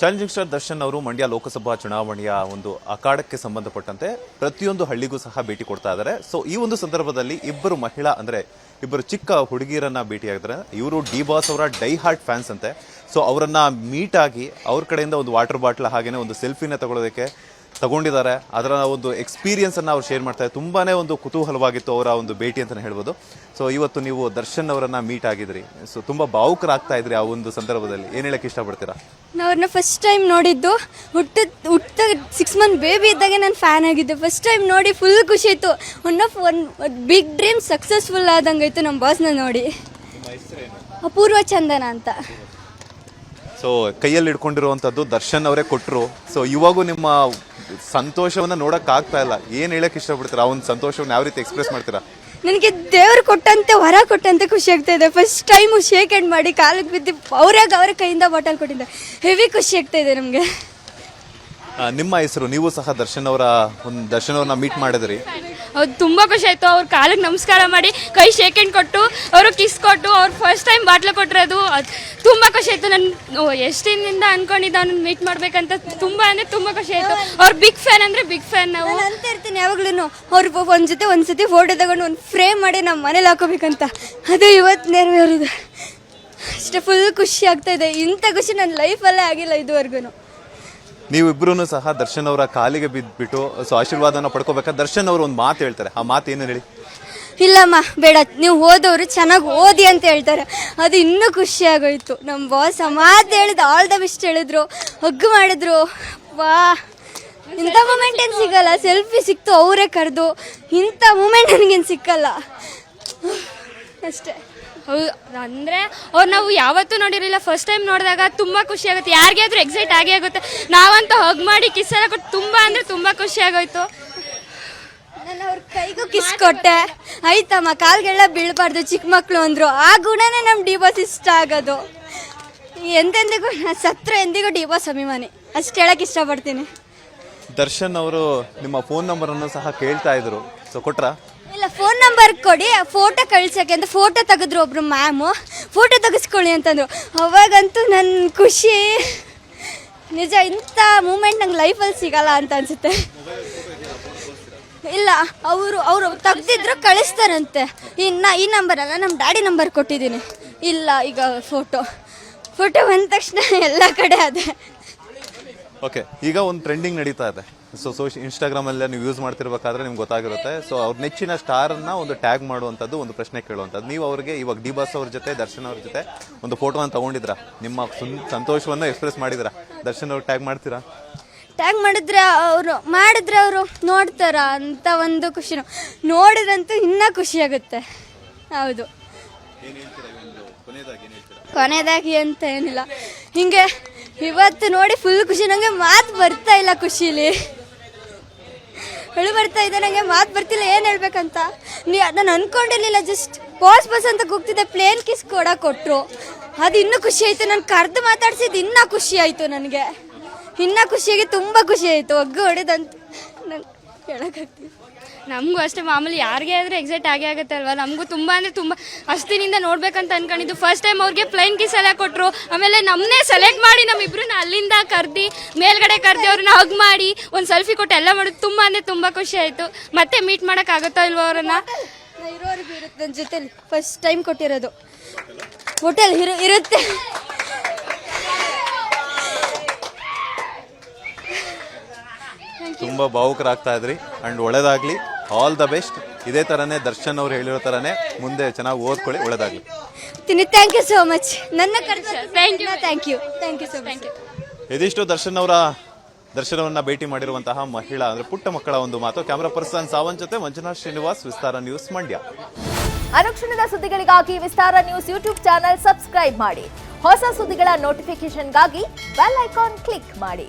Challenging star Darshan ಅವರು ಮಂಡ್ಯ ಲೋಕಸಭಾ ಚುನಾವಣೆಯ ಒಂದು ಅಖಾಡಕ್ಕೆ ಸಂಬಂಧಪಟ್ಟಂತೆ ಪ್ರತಿಯೊಂದು ಹಳ್ಳಿಗೂ ಸಹ ಭೇಟಿ ಕೊಡ್ತಾ ಇದ್ದಾರೆ. ಸೊ ಈ ಒಂದು ಸಂದರ್ಭದಲ್ಲಿ ಇಬ್ಬರು ಮಹಿಳಾ, ಅಂದ್ರೆ ಇಬ್ಬರು ಚಿಕ್ಕ ಹುಡುಗಿಯರನ್ನ ಭೇಟಿಯಾಗಿದ್ದಾರೆ ಇವರು ಡಿ ಬಾಸ್ ಅವರ ಡೈ ಹಾರ್ಟ್ ಫ್ಯಾನ್ಸ್ ಅಂತೆ. ಸೊ ಅವರನ್ನ ಆಗಿ ಅವ್ರ ಕಡೆಯಿಂದ ಒಂದು ವಾಟರ್ ಬಾಟ್ಲ್ ಹಾಗೇನೆ ಒಂದು ಸೆಲ್ಫಿನ ತಗೊಳ್ಳೋದಕ್ಕೆ ತಗೊಂಡಿದ್ದಾರೆ. ಅದರ ಒಂದು ಎಕ್ಸ್ಪೀರಿಯನ್ಸನ್ನು ಅನ್ನ ಅವ್ರು ಶೇರ್ ಮಾಡ್ತಾರೆ ತುಂಬಾನೇ ಒಂದು ಕುತೂಹಲವಾಗಿತ್ತು ಅವರ ಒಂದು ಭೇಟಿ ಅಂತಲೇ ಹೇಳ್ಬೋದು. ಸೊ ಇವತ್ತು ನೀವು ದರ್ಶನ್ ಅವರನ್ನು ಮೀಟ್ ಆಗಿದ್ರಿ. ಸೊ ತುಂಬಾ ಭಾವುಕರಾಗ್ತಾ ಇದ್ರಿ ಆ ಒಂದು ಸಂದರ್ಭದಲ್ಲಿ. ಏನು ಹೇಳಕ್ ಇಷ್ಟಪಡ್ತೀರಾ? ನಾನು ಅವ್ರನ್ನ ಫಸ್ಟ್ ಟೈಮ್ ನೋಡಿದ್ದು. ಹುಟ್ಟ ಹುಟ್ಟ ಸಿಕ್ಸ್ ಮಂತ್ ಬೇಬಿ ಇದ್ದಾಗ ನಾನು ಫ್ಯಾನ್ ಆಗಿದ್ದೆ. ಫಸ್ಟ್ ಟೈಮ್ ನೋಡಿ ಫುಲ್ ಖುಷಿ ಇತ್ತು one of one big dream successful ಆದಂಗಾಯ್ತು ನಮ್ಮ ಬಾಸ್ನ ನೋಡಿ. ಅಪೂರ್ವ ಚಂದನ ಅಂತ. ಸೊ ಕೈಯಲ್ಲಿ ಹಿಡ್ಕೊಂಡಿರುವಂಥದ್ದು ದರ್ಶನ್ ಅವರೇ ಕೊಟ್ಟರು ಸೊ ಇವಾಗೂ ನಿಮ್ಮ ಸಂತೋಷವನ್ನು ನೋಡಕ್ ಆಗ್ತಾ ಇಲ್ಲ. ಏನು ಹೇಳಕ್ ಇಷ್ಟಪಡ್ತೀರಾ? ಆ ಒಂದು ಸಂತೋಷವನ್ನ ಯಾವ ರೀತಿ ಎಕ್ಸ್ಪ್ರೆಸ್ ಮಾಡ್ತೀರಾ? ನನಗೆ ದೇವ್ರು ಕೊಟ್ಟಂತೆ ವರ ಕೊಟ್ಟಂತೆ ಖುಷಿ ಆಗ್ತಾ ಇದೆ. ಫಸ್ಟ್ ಟೈಮ್ ಶೇಕ್ ಹ್ಯಾಂಡ್ ಮಾಡಿ ಕಾಲಿಗೆ ಬಿದ್ದು ಅವ್ರಾಗ ಅವ್ರ ಕೈಯಿಂದ ಬಾಟಲ್ ಕೊಟ್ಟಿದ್ದೆ. ಹೆವಿ ಖುಷಿ ಆಗ್ತಾ ಇದೆ ನಮಗೆ. ನಿಮ್ಮ ಹೆಸರು ನೀವು ಸಹ ದರ್ಶನ್ ಅವರ ಒಂದು ದರ್ಶನ್ ಅವ್ರನ್ನ ಮೀಟ್ ಮಾಡಿದ್ರಿ. ಅವ್ರು ತುಂಬ ಖುಷಿ ಆಯಿತು. ಅವ್ರ ಕಾಲಿಗೆ ನಮಸ್ಕಾರ ಮಾಡಿ, ಕೈ ಶೇಕ್ ಕೊಟ್ಟು, ಅವರು ಕಿಸ್ ಕೊಟ್ಟು, ಅವ್ರು ಫಸ್ಟ್ ಟೈಮ್ ಬಾಟ್ಲು ಕೊಟ್ಟಿರೋದು, ಅದು ತುಂಬ ಖುಷಿ ಆಯಿತು. ನಾನು ಎಷ್ಟು ದಿನದಿಂದ ಅನ್ಕೊಂಡಿದ್ದೆ ಅವ್ನನ್ನ ಮೀಟ್ ಮಾಡಬೇಕಂತ ತುಂಬ ಅಂದರೆ ತುಂಬ ಖುಷಿ ಆಯಿತು. ಅವ್ರ ಬಿಗ್ ಫ್ಯಾನ್ ಅಂದರೆ ಬಿಗ್ ಫ್ಯಾನ್ ನಾವು. ಅಂತ ಇರ್ತೀನಿ ಯಾವಾಗ್ಲೂ ಅವ್ರು ಒಂದು ಜೊತೆ, ಒಂದು ಸತಿ ಫೋಟೋ ತಗೊಂಡು ಒಂದು ಫ್ರೇಮ್ ಮಾಡಿ ನಮ್ಮ ಮನೇಲಿ ಹಾಕೋಬೇಕಂತ. ಅದು ಇವತ್ತು ನೆರವೇರಿದೆ. ಅಷ್ಟೇ ಫುಲ್ ಖುಷಿ ಆಗ್ತಾ ಇದೆ. ಇಂಥ ಖುಷಿ ನನ್ನ ಲೈಫಲ್ಲೇ ಆಗಿಲ್ಲ ಇದುವರೆಗೂ ನೀವಿಬ್ರು ಸಹ ದರ್ಶನ್ ಅವರ ಕಾಲಿಗೆ ಬಿದ್ದುಬಿಟ್ಟು ಸೊ ಆಶೀರ್ವಾದನ ಪಡ್ಕೋಬೇಕಾದ್ರೆ ದರ್ಶನ್ ಅವರು ಒಂದು ಮಾತು ಹೇಳ್ತಾರೆ. ಆ ಮಾತು ಏನು ಹೇಳಿ? ಇಲ್ಲಮ್ಮ, ಬೇಡ. ನೀವು ಓದೋರು ಚೆನ್ನಾಗಿ ಓದಿ ಅಂತ ಹೇಳ್ತಾರೆ. ಅದು ಇನ್ನೂ ಖುಷಿ ಆಗೋಯ್ತು. ನಮ್ಮ ಬಾಸ್ ಮಾತು ಹೇಳಿದ ಆಲ್ ದ ಬೆಸ್ಟ್ ಹೇಳಿದ್ರು. ಹಗ್ಗು ಮಾಡಿದ್ರು. ವಾ. ಇಂಥ ಮೂಮೆಂಟ್ ಏನು ಸಿಗಲ್ಲ. ಸೆಲ್ಫಿ ಸಿಕ್ತು, ಅವರೇ ಕರೆದು. ಇಂಥ ಮೂಮೆಂಟ್ ನನಗೇನು ಸಿಕ್ಕಲ್ಲ. ಅಷ್ಟೇ. ಹೌದು ಅಂದರೆ ಅವ್ರು ನಾವು ಯಾವತ್ತೂ ನೋಡಿರಲಿಲ್ಲ. ಫಸ್ಟ್ ಟೈಮ್ ನೋಡಿದಾಗ ತುಂಬ ಖುಷಿ ಆಗುತ್ತೆ. ಯಾರಿಗೆ ಆದರೂ ಎಕ್ಸೈಟ್ ಆಗೇ ಆಗುತ್ತೆ. ನಾವಂತೂ ಹಗ್ ಮಾಡಿ ಕಿಸ್ ಎಲ್ಲ ಕೊಟ್ಟು ತುಂಬ ಅಂದರೆ ತುಂಬ ಖುಷಿ ಆಗೋಯ್ತು. ನಾನು ಅವ್ರ ಕೈಗೂ ಕಿಸ್ ಕೊಟ್ಟೆ. ಆಯ್ತಮ್ಮ ಕಾಲ್ಗೆಲ್ಲ ಬೀಳಬಾರ್ದು. ಚಿಕ್ಕ ಮಕ್ಕಳು ಅಂದರು. ಆ ಗುಣನೇ ನಮ್ಮ ಡಿ ಬಾಸ್ ಇಷ್ಟ ಆಗೋದು. ಎಂದೆಂದಿಗೂ ಸತ್ರ ಎಂದಿಗೂ ಡಿ ಬಾಸ್ ಅಭಿಮಾನಿ. ಅಷ್ಟು ಹೇಳಕ್ಕೆ ಇಷ್ಟಪಡ್ತೀನಿ. ದರ್ಶನ್ ಅವರು ನಿಮ್ಮ ಫೋನ್ ನಂಬರನ್ನು ಸಹ ಕೇಳ್ತಾ ಇದ್ರು. ಸೊ ಕೊಟ್ರಾ? ಇಲ್ಲ ಫೋನ್ ನಂಬರ್ ಕೊಡಿ. ಫೋಟೋ ಕಳ್ಸಕ್ಕೆ ಅಂತ ಫೋಟೋ ತೆಗೆದ್ರು ಒಬ್ರು ಮ್ಯಾಮು ಫೋಟೋ ತೆಗೆಸ್ಕೊಳ್ಳಿ ಅಂತಂದ್ರು. ಅವಾಗಂತೂ ನನ್ನ ಖುಷಿ. ನಿಜ, ಇಂಥ ಮೂಮೆಂಟ್ ನಂಗೆ ಲೈಫಲ್ಲಿ ಸಿಗಲ್ಲ ಅಂತ ಅನ್ಸುತ್ತೆ. ಇಲ್ಲ, ಅವರು ಅವರು ತೆಗ್ದಿದ್ರು ಕಳಿಸ್ತಾರಂತೆ. ಇನ್ನು ಈ ನಂಬರಲ್ಲ ನಮ್ಮ ಡ್ಯಾಡಿ ನಂಬರ್ ಕೊಟ್ಟಿದ್ದೀನಿ. ಇಲ್ಲ, ಈಗ ಫೋಟೋ ಫೋಟೋ ಬಂದ ತಕ್ಷಣ ಎಲ್ಲ ಕಡೆ ಅದೇ. ಓಕೆ ಈಗ ಒಂದು ಟ್ರೆಂಡಿಂಗ್ ನಡೀತಾ ಇದೆ. ಸೊ ಸೋಶ್ ಇನ್ಸ್ಟಾಗ್ರಾಮಲ್ಲಿ ನೀವು ಯೂಸ್ ಮಾಡ್ತಿರ್ಬೇಕಾದ್ರೆ ನಿಮ್ಗೆ ಗೊತ್ತಾಗಿರುತ್ತೆ. ಸೊ ಅವ್ರ ನೆಚ್ಚಿನ ಸ್ಟಾರನ್ನ ಒಂದು ಟ್ಯಾಗ್ ಮಾಡುವಂಥದ್ದು ಒಂದು ಪ್ರಶ್ನೆ ಕೇಳುವಂಥದ್ದು. ನೀವು ಅವರಿಗೆ ಇವಾಗ ಡಿ ಬಾಸ್ ಅವ್ರ ಜೊತೆ ದರ್ಶನ್ ಅವ್ರ ಜೊತೆ ಒಂದು ಫೋಟೋವನ್ನು ತಗೊಂಡಿದ್ರಾ ನಿಮ್ಮ ಸಂತೋಷವನ್ನು ಎಕ್ಸ್ಪ್ರೆಸ್ ಮಾಡಿದ್ರ ದರ್ಶನ್ ಅವ್ರಿಗೆ ಟ್ಯಾಗ್ ಮಾಡ್ತೀರಾ? ಟ್ಯಾಗ್ ಮಾಡಿದ್ರೆ ಅವರು ಮಾಡಿದ್ರೆ ಅವರು ನೋಡ್ತಾರ? ಅಂತ ಒಂದು ಖುಷಿ ನೋಡಿದ್ರಂತೂ ಇನ್ನೂ ಖುಷಿ ಆಗುತ್ತೆ. ಹೌದು. ಕೊನೆಯದಾಗಿ ಅಂತ ಏನಿಲ್ಲ. ಹಿಂಗೆ ಇವತ್ತು ನೋಡಿ ಫುಲ್ ಖುಷಿ. ನನಗೆ ಮಾತು ಬರ್ತಾ ಇಲ್ಲ ಖುಷಿಲಿ. ಹೇಳಿ ಬರ್ತಾ ಇದೆ ನನಗೆ ಮಾತು ಬರ್ತಿಲ್ಲ, ಏನು ಹೇಳ್ಬೇಕಂತ? ನೀ ನಾನು ಅನ್ಕೊಂಡಿರ್ಲಿಲ್ಲ ಜಸ್ಟ್ ಪೋಸ್ ಬಸ್ ಅಂತ ಕೂಗ್ತಿದ್ದೆ ಪ್ಲೇನ್ ಕಿಸ್ ಕೂಡ ಕೊಟ್ಟರು ಅದು ಇನ್ನೂ ಖುಷಿ ಆಯಿತು, ನಾನು ಕರೆದು ಮಾತಾಡ್ಸಿದ್ದು ಇನ್ನೂ ಖುಷಿ ಆಯಿತು ನನಗೆ. ಇನ್ನೂ ಖುಷಿಯಾಗಿ ತುಂಬ ಖುಷಿ ಆಯಿತು, ಒಗ್ಗು ಹೊಡೆದಂತ. ನಂಗೆ ಹೇಳೋಕ್ಕಾಗ್ತಿಲ್ಲ ನಮಗೂ ಅಷ್ಟೇ, ಮಾಮೂಲಿ ಯಾರಿಗೆ ಆದರೆ ಎಕ್ಸೈಟ್ ಆಗೇ ಆಗುತ್ತೆ ಅಲ್ವಾ ನಮಗೂ ತುಂಬ ಅಂದರೆ ತುಂಬ ಅಷ್ಟಿನಿಂದ ನೋಡ್ಬೇಕಂತ ಅನ್ಕೊಂಡಿದ್ದು. ಫಸ್ಟ್ ಟೈಮ್ ಅವ್ರಿಗೆ ಪ್ಲೈನ್ ಕಿಸ್ ಎಲ್ಲ ಕೊಟ್ಟರು ಆಮೇಲೆ ನಮ್ಮನ್ನೇ ಸೆಲೆಕ್ಟ್ ಮಾಡಿ ನಮ್ಮಿಬ್ರನ್ನ ಅಲ್ಲಿಂದ ಕರ್ದು, ಮೇಲ್ಗಡೆ ಕರ್ದು ಅವ್ರನ್ನ ಹಗ್ ಮಾಡಿ, ಒಂದು ಸೆಲ್ಫಿ ಕೊಟ್ಟು ಎಲ್ಲ ಮಾಡೋದು ತುಂಬ ಅಂದರೆ ತುಂಬ ಖುಷಿ ಆಯಿತು. ಮತ್ತೆ ಮೀಟ್ ಮಾಡೋಕ್ಕಾಗುತ್ತೋ ಇಲ್ವೋ ಅವರನ್ನು? ಇರೋರಿಗೆ ಇರುತ್ತೆ ನನ್ನ ಜೊತೆಲಿ. ಫಸ್ಟ್ ಟೈಮ್ ಕೊಟ್ಟಿರೋದು. ಹೋಟೆಲ್ ಇರು ಇರುತ್ತೆ. ತುಂಬಾ ಭಾವುಕರಾಗ್ತಾ ಇದ್ರಿ. ಅಂಡ್ ಒಳ್ಳೇದಾಗ್ಲಿ. ಆಲ್ ದ ಬೆಸ್ಟ್ ಇದೇ ತರನೇ ದರ್ಶನ್ ಅವ್ರು ಹೇಳಿರೋ ತರನೇ ಮುಂದೆ ಚೆನ್ನಾಗಿ ಓದ್ಕೊಳ್ಳಿ ಒಳ್ಳೇದಾಗ್ಲಿ. ತಿನ್ನಿ ಥ್ಯಾಂಕ್ ಯು ಸೋ ಮಚ್ ನನ್ನ Thank you. Thank you thank you so much ಇದಿಷ್ಟು ದರ್ಶನ್ ಅವರ ದರ್ಶನವನ್ನ ಭೇಟಿ ಮಾಡಿರುವಂತಹ ಮಹಿಳಾ ಅಂದ್ರೆ ಪುಟ್ಟ ಮಕ್ಕಳ ಒಂದು ಮಾತು. ಕ್ಯಾಮರಾ ಪರ್ಸನ್ ಸಾವನ್ ಜೊತೆ ಮಂಜುನಾಥ್ ಶ್ರೀನಿವಾಸ್ ವಿಸ್ತಾರ ನ್ಯೂಸ್ ಮಂಡ್ಯ. ಅನುಕ್ಷಣದ ಸುದ್ದಿಗಳಿಗಾಗಿ Vistara news YouTube channel subscribe ಮಾಡಿ. ಹೊಸ ಸುದ್ದಿಗಳ ನೋಟಿಫಿಕೇಶನ್ಗಾಗಿ ಬೆಲ್ ಐಕಾನ್ ಕ್ಲಿಕ್ ಮಾಡಿ.